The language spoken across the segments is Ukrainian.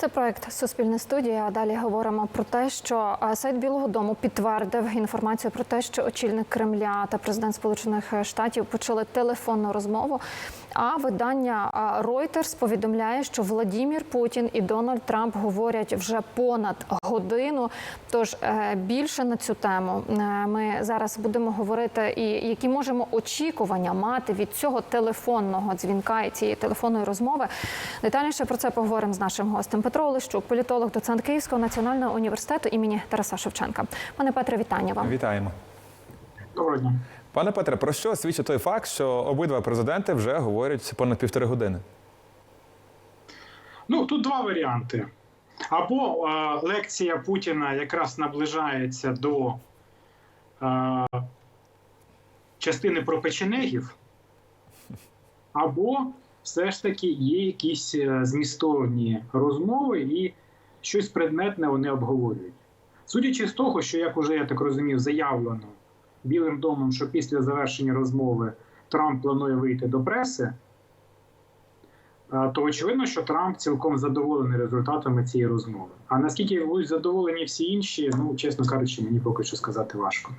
Це проект Суспільне студія. Далі говоримо про те, що сайт Білого Дому підтвердив інформацію про те, що очільник Кремля та президент Сполучених Штатів почали телефонну розмову. А видання Reuters повідомляє, що Владімір Путін і Дональд Трамп говорять вже понад годину. Тож е, більше на цю тему е, ми зараз будемо говорити, і які можемо очікування мати від цього телефонного дзвінка і цієї телефонної розмови. Детальніше про це поговоримо з нашим гостем Петро Олещук, політолог, доцент Київського національного університету імені Тараса Шевченка. Пане Петре, вітання вам. Вітаємо. Доброго дня. Пане Петре, про що свідчить той факт, що обидва президенти вже говорять понад півтори години? Ну тут два варіанти. Або е, лекція Путіна якраз наближається до е, частини про печенегів, або все ж таки є якісь е, змістовні розмови і щось предметне вони обговорюють. Судячи з того, що, як уже я так розумів, заявлено Білим домом, що після завершення розмови Трамп планує вийти до преси. То очевидно, що Трамп цілком задоволений результатами цієї розмови. А наскільки будуть задоволені всі інші, ну чесно кажучи, мені поки що сказати важко.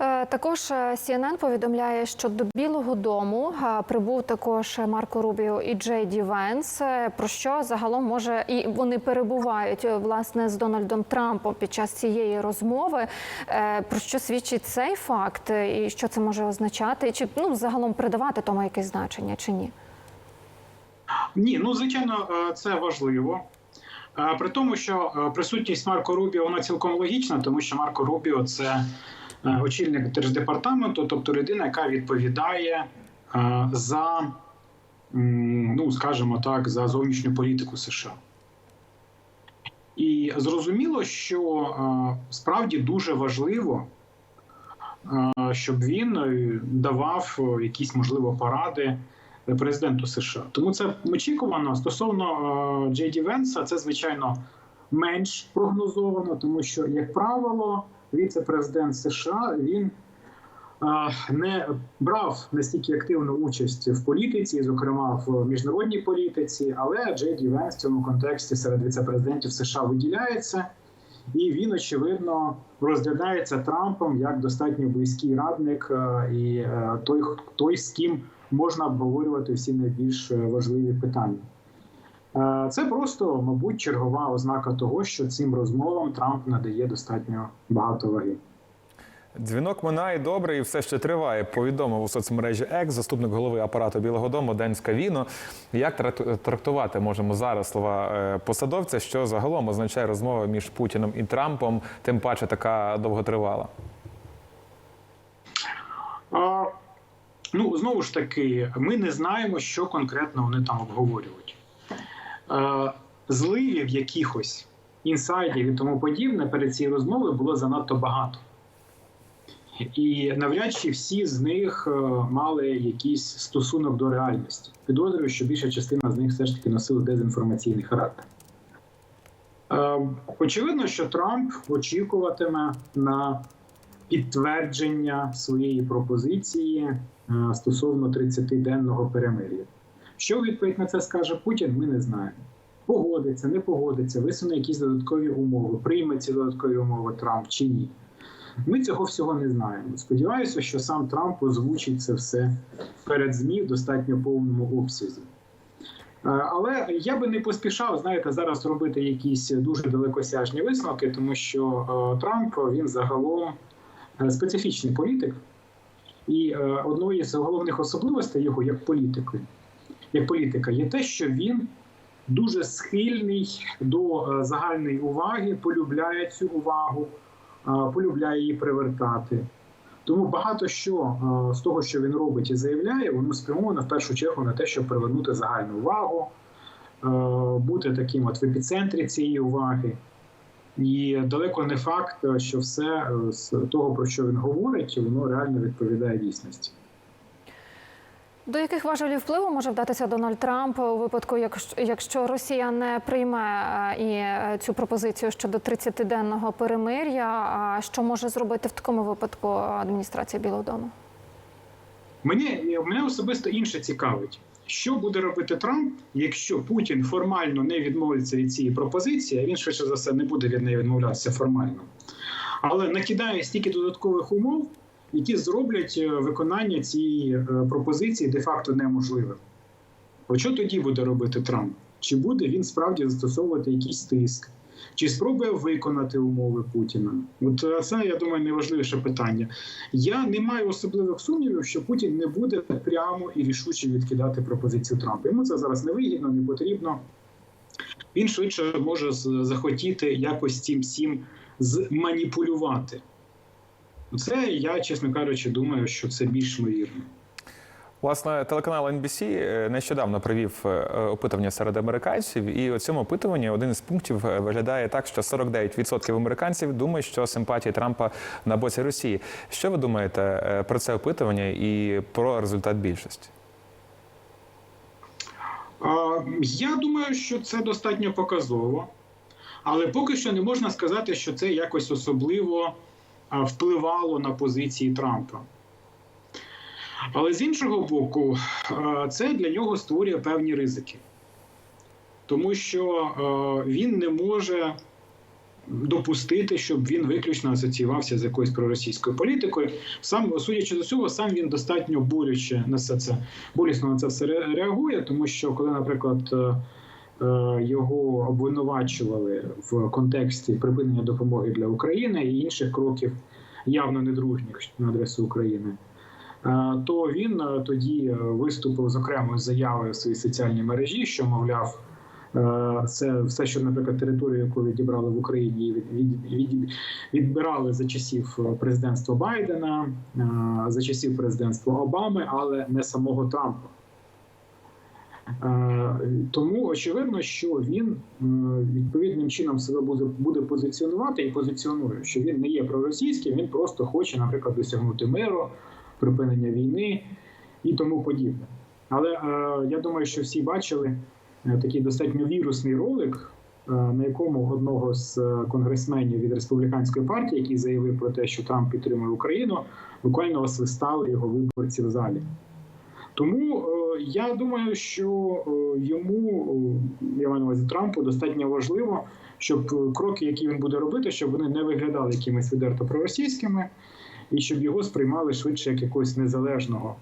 Е, Також е, CNN повідомляє, що до Білого Дому е, прибув також Марко Рубіо і Джей Ді Венс. Про що загалом може і вони перебувають власне з Дональдом Трампом під час цієї розмови. Про що свідчить цей факт, і що це може означати? Чи ну загалом придавати тому якесь значення чи ні? Ні, ну звичайно, це важливо. При тому, що присутність Марко Рубіо вона цілком логічна, тому що Марко Рубіо це очільник держдепартаменту, тобто людина, яка відповідає е, за, ну скажімо так, за зовнішню політику США. І зрозуміло, що е, справді дуже важливо, е, щоб він е, давав е, якісь можливо поради президенту США. Тому це очікувано стосовно е, Джей Ді Венса, це звичайно менш прогнозовано, тому що, як правило, віце-президент США він не брав настільки активну участь в політиці, зокрема в міжнародній політиці, але Джей Ді Венс в цьому контексті серед віце-президентів США виділяється. І він очевидно розглядається Трампом як достатньо близький радник і той, той, з ким можна обговорювати всі найбільш важливі питання. Е, Це просто, мабуть, чергова ознака того, що цим розмовам Трамп надає достатньо багато ваги. Дзвінок минає добре і все ще триває. Повідомив у соцмережі Екс, заступник голови апарату Білого Дому Ден Скавіно. Як трактувати можемо зараз слова е, посадовця, що загалом означає розмова між Путіним і Трампом, тим паче така довготривала? А, ну, знову ж таки, ми не знаємо, що конкретно вони там обговорюють. Зливів якихось інсайдів і тому подібне перед цією розмовою було занадто багато. І навряд чи всі з них е, мали якийсь стосунок до реальності. Підозрюю, що більша частина з них все ж таки носила дезінформаційний характер. Е, Очевидно, що Трамп очікуватиме на підтвердження своєї пропозиції е, стосовно 30-денного перемир'я. Що відповідь на це скаже Путін, ми не знаємо. Погодиться, не погодиться, висуне якісь додаткові умови, прийме ці додаткові умови Трамп чи ні. Ми цього всього не знаємо. Сподіваюся, що сам Трамп озвучить це все перед ЗМІ в достатньо повному обсязі. Е, Але я би не поспішав, знаєте, зараз робити якісь дуже далекосяжні висновки, тому що е, Трамп він загалом е, специфічний політик, і одною з головних особливостей його як політики, як політика є те, що він дуже схильний до е, загальної уваги, полюбляє цю увагу, е, полюбляє її привертати. Тому багато що е, з того, що він робить і заявляє, воно спрямовано в першу чергу на те, щоб привернути загальну увагу, бути таким от в епіцентрі цієї уваги. І далеко не факт, що все з того, про що він говорить, воно реально відповідає дійсності. До яких важелів впливу може вдатися Дональд Трамп у випадку, якщо- Росія не прийме е, і е, цю пропозицію щодо 30-денного перемир'я? А що може зробити в такому випадку адміністрація Білого Дому? Мені мене особисто інше цікавить. Що буде робити Трамп, якщо Путін формально не відмовиться від цієї пропозиції, а він швидше за все не буде від неї відмовлятися формально, але накидає стільки додаткових умов, які зроблять е, виконання цієї е, пропозиції де-факто неможливим. От що тоді буде робити Трамп? Чи буде він справді застосовувати якийсь тиск? Чи спробує виконати умови Путіна? От е, це, я думаю, найважливіше питання. Я не маю особливих сумнівів, що Путін не буде прямо і рішуче відкидати пропозицію Трампа. Йому це зараз не вигідно, не потрібно. Він швидше може захотіти якось цим всім зманіпулювати. Це я, чесно кажучи, думаю, що це більш ймовірно. Власне, телеканал NBC е, нещодавно провів е, опитування серед американців, і у цьому опитуванні один із пунктів е, виглядає так, що 49% американців думають, що симпатії Трампа на боці Росії. Що ви думаєте про це опитування і про результат більшості? Я думаю, що це достатньо показово, але поки що не можна сказати, що це якось особливо впливало на позиції Трампа. Але з іншого боку, це для нього створює певні ризики, тому що він не може допустити, щоб він виключно асоціювався з якоюсь проросійською політикою. Сам, судячи з усього, сам він достатньо боляче на все це болісно на це все реагує, тому що коли, наприклад, е, е, його обвинувачували в контексті припинення допомоги для України і інших кроків явно недружніх на адресу України. е, То він е, тоді е, виступив з окремою заявою в своїй соціальній мережі, що мовляв, е, це все, що, наприклад, територію, яку відібрали в Україні, від, від, від, відбирали за часів е, президентства Байдена, е, за часів президентства Обами, але не самого Трампа. Е, Тому очевидно, що він е, відповідним чином себе буде, буде позиціонувати і позиціонує, що він не є проросійським, він просто хоче, наприклад, досягнути миру, припинення війни і тому подібне. Але е, я думаю, що всі бачили такий достатньо вірусний ролик, на якому одного з конгресменів від республіканської партії, який заявив про те, що Трамп підтримує Україну, буквально освистали його виборці в залі. Тому е, я думаю, що е, йому е, я маю на увазі Трампу достатньо важливо, щоб кроки, які він буде робити, щоб вони не виглядали якимись відверто проросійськими, і щоб його сприймали швидше як якогось незалежного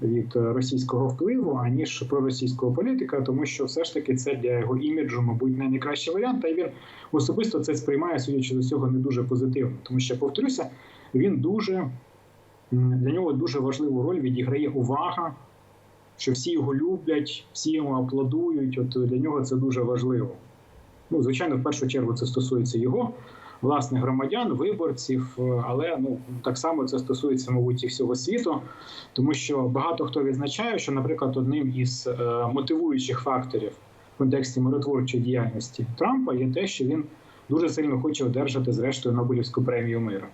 від російського впливу, аніж проросійського політика, тому що все ж таки це для його іміджу, мабуть, не найкращий варіант. Та й він особисто це сприймає, судячи з усього, не дуже позитивно. Тому що, повторюся, він дуже для нього дуже важливу роль відіграє увага, що всі його люблять, всі йому аплодують. От для нього це дуже важливо. Ну, звичайно, в першу чергу це стосується його власних громадян, виборців, е, але ну так само це стосується, мабуть, і всього світу, тому що багато хто відзначає, що, наприклад, одним із е, мотивуючих факторів в контексті миротворчої діяльності Трампа є те, що він дуже сильно хоче одержати зрештою Нобелівську премію миру.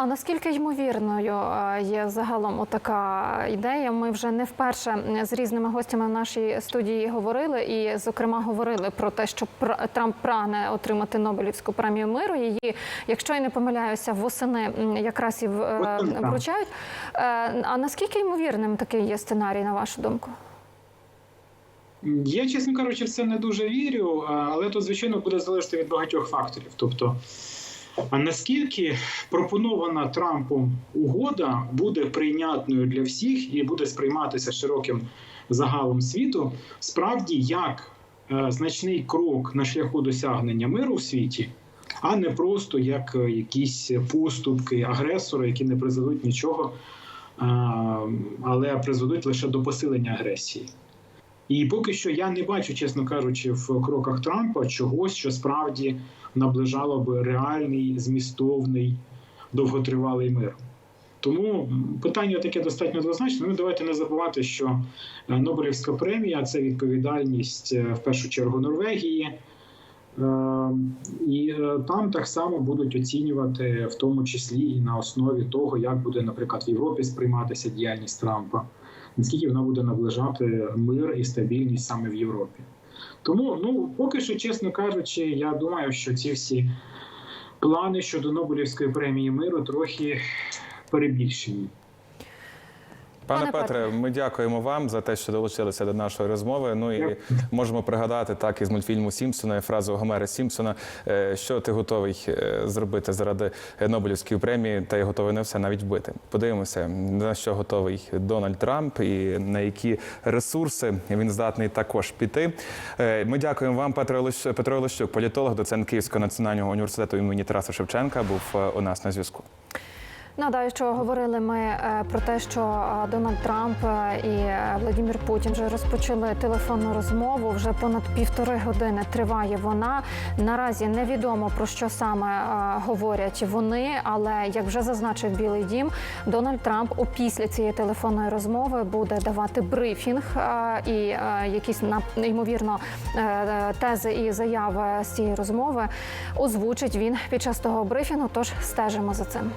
А наскільки ймовірною е, є загалом така ідея? Ми вже не вперше з різними гостями в нашій студії говорили, і, зокрема, говорили про те, що Трамп прагне отримати Нобелівську премію миру. Її, якщо я не помиляюся, восени якраз і е, вручають. Е, А наскільки ймовірним такий є сценарій, на вашу думку? Я, чесно кажучи, в це не дуже вірю, але тут, звичайно, буде залежати від багатьох факторів. Тобто, а наскільки пропонована Трампом угода буде прийнятною для всіх і буде сприйматися широким загалом світу, справді як е, значний крок на шляху досягнення миру в світі, а не просто як е, якісь поступки агресора, які не призведуть нічого, е, але призведуть лише до посилення агресії. І поки що я не бачу, чесно кажучи, в кроках Трампа чогось, що справді наближало би реальний, змістовний, довготривалий мир. Тому питання таке достатньо двозначне. Ну, давайте не забувати, що е, Нобелівська премія це відповідальність е, в першу чергу Норвегії. Е, І там так само будуть оцінювати, в тому числі і на основі того, як буде, наприклад, в Європі сприйматися діяльність Трампа наскільки вона буде наближати мир і стабільність саме в Європі. Тому, ну поки що, чесно кажучи, я думаю, що ці всі плани щодо Нобелівської премії миру трохи перебільшені. Пане, Петре, ми дякуємо вам за те, що долучилися до нашої розмови. Ну і можемо пригадати так із мультфільму Сімпсона фразу Гомера Сімпсона, е, що ти готовий е, зробити заради Нобелівської премії, та й готовий на все навіть вбити. Подивимося, на що готовий Дональд Трамп і на які ресурси він здатний також піти. Е, Ми дякуємо вам, Петро Петро Олещук, політолог, доцент Київського національного університету імені Тараса Шевченка, був у нас на зв'язку. Нагадаю, що говорили ми е, про те, що е, Дональд Трамп е, і Владимир Путін вже розпочали телефонну розмову. Вже понад півтори години триває вона. Наразі невідомо про що саме говорять вони, але як вже зазначив Білий Дім, Дональд Трамп опісля цієї телефонної розмови буде давати брифінг і якісь на- ймовірно тези і заяви з цієї розмови озвучить він під час того брифінгу. Тож стежимо за цим.